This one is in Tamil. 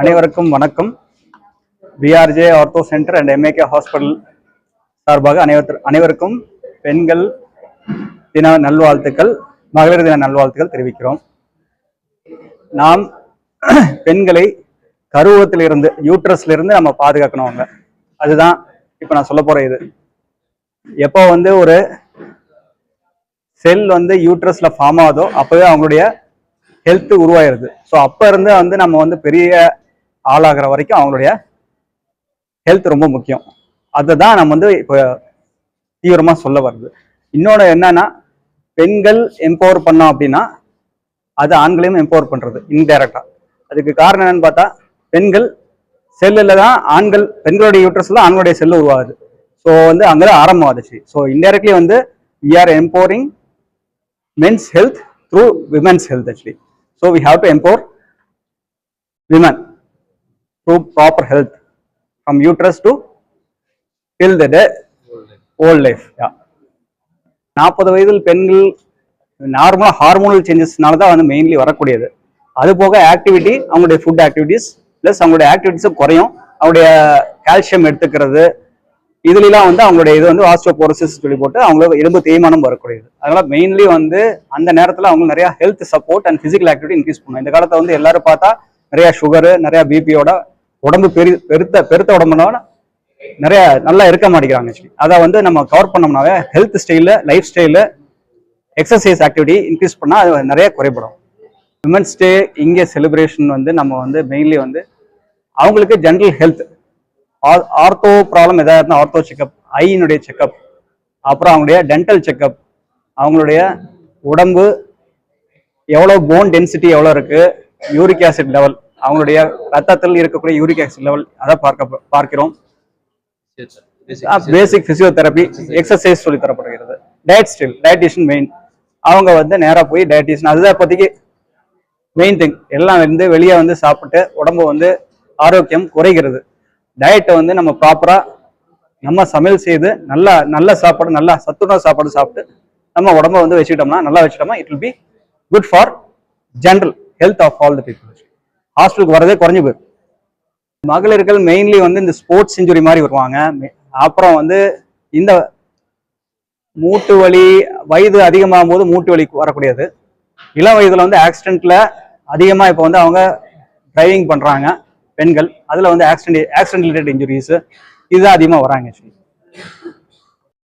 அனைவருக்கும் வணக்கம். BRJ ortho center and MAK hospital சார்பாக அனைவர் அனைவருக்கும் பெண்கள் தின நல்வாழ்த்துக்கள் மகளிர் தின நல்வாழ்த்துக்கள் தெரிவிக்கிறோம். நாம் பெண்களை கருவத்திலிருந்து இருந்து யூட்ரஸ்ல இருந்து நம்ம பாதுகாக்கணும் அவங்க அதுதான் இப்போ நான் சொல்ல போற இது. எப்போ வந்து ஒரு செல் வந்து யூட்ரஸ்ல ஃபார்ம் ஆகுதோ அப்போவே அவங்களுடைய ஹெல்த் உருவாயிருது. ஸோ அப்ப இருந்து வந்து நம்ம வந்து பெரிய ஆளாகிற வரைக்கும் அவங்களுடைய ஹெல்த் ரொம்ப முக்கியம். அதை தான் நம்ம வந்து இப்போ தீவிரமாக சொல்ல வருது. இன்னொன்று என்னன்னா பெண்கள் எம்பவர் பண்ணோம் அப்படின்னா அது ஆண்களையும் எம்பவர் பண்ணுறது இன்டைரக்டாக அதுக்கு காரணம் என்னன்னு பார்த்தா பெண்கள் செல்லில் தான் ஆண்கள் பெண்களுடைய யூட்ரஸில் ஆண்களுடைய செல்லு உருவாகுது. ஸோ வந்து அங்கே ஆரம்பம் ஸோ இன்டைரக்ட்லி வந்து we are empowering men's health through women's health actually. So we have to empower women. Through proper health. From uterus to till the day old life நாற்பது வயதில் பெண்கள் நார்மலாக ஹார்மோனல் சேஞ்சஸ்னால தான் வந்து மெயின்லி வரக்கூடியது. அது போக ஆக்டிவிட்டி அவங்களுடைய ஃபுட் ஆக்டிவிட்டீஸ் ப்ளஸ் அவங்களுடைய ஆக்டிவிட்டிஸும் குறையும். அவங்களுடைய கால்சியம் எடுத்துக்கிறது. இதுலாம் வந்து அவங்களுடைய இது வந்து ஆஸ்ட்ரோபோரோசிஸ் சொல்லி போட்டு அவங்களுக்கு எலும்பு தேய்மானம் வரக்கூடியது. அதனால மெயின்லி வந்து அந்த நேரத்தில் அவங்க நிறைய health support and physical activity increase பண்ணும். இந்த காலத்தை வந்து எல்லாரும் பார்த்தா நிறைய சுகரு நிறைய பிபியோட உடம்பு பெரு பெருத்த பெருத்த உடம்புனால நிறைய நல்லா இருக்க மாட்டேங்கிறாங்க ஆக்சுவலி அதை வந்து நம்ம cover பண்ணோம்னாவே health style life style exercise activity increase பண்ணால் அது நிறைய குறைபடும். விமன்ஸ் டே இங்கே செலிப்ரேஷன் வந்து நம்ம வந்து மெயின்லி வந்து அவங்களுக்கு ஜென்ரல் ஹெல்த் ஆர்த்தோ ப்ராப்ளம் எதாவது இருந்தால் ஆர்த்தோ செக்கப் ஐயினுடைய செக்கப் அப்புறம் அவங்களுடைய டென்டல் செக்கப் அவங்களுடைய உடம்பு எவ்வளோ போன் டென்சிட்டி எவ்வளோ இருக்குது யூரிக் ஆசிட் லெவல் அவங்களுடைய ரத்தத்தில் இருக்கக்கூடிய யூரிக் ஆசிட் லெவல் அதை பார்க்க பார்க்கிறோம். பேசிக் பிசியோதெரப்பி எக்ஸசைஸ் சொல்லி தரப்படுகிறது. டயட் ஸ்டில் டயட்டிஷியன் மெயின் அவங்க வந்து நேராக போய் டயட்டிஷியன் அதுதான் இப்போதைக்கு மெயின் திங் எல்லாம் வந்து வெளியே வந்து சாப்பிட்டு உடம்பு வந்து ஆரோக்கியம் குறைகிறது. டயட்டை வந்து நம்ம ப்ராப்பராக நம்ம சமையல் செய்து நல்லா நல்ல சாப்பாடு நல்லா சத்துணவு சாப்பாடு சாப்பிட்டு நம்ம உடம்ப வந்து வச்சுக்கிட்டோம்னா நல்லா வச்சுட்டோம்னா it will be good for general health of all the people ஹாஸ்டலுக்கு வரதே குறைஞ்சு போயிடும். மகளிர்கள் மெயின்லி வந்து இந்த ஸ்போர்ட்ஸ் இன்ஜுரி மாதிரி வருவாங்க. அப்புறம் வந்து இந்த மூட்டு வலி வயது அதிகமாகும் போது மூட்டு வலி வரக்கூடியது. இளம் வயதுல வந்து ஆக்சிடென்ட்ல அதிகமாக இப்போ வந்து அவங்க டிரைவிங் பண்றாங்க பெண்கள். அதுல வந்து ஆக்சிடென்ட் ஆக்சிடென்ட் ரிலேட்டட் இன்ஜுரிஸ் இதுதான் அதிகமாக வராங்க ஆக்சுவலி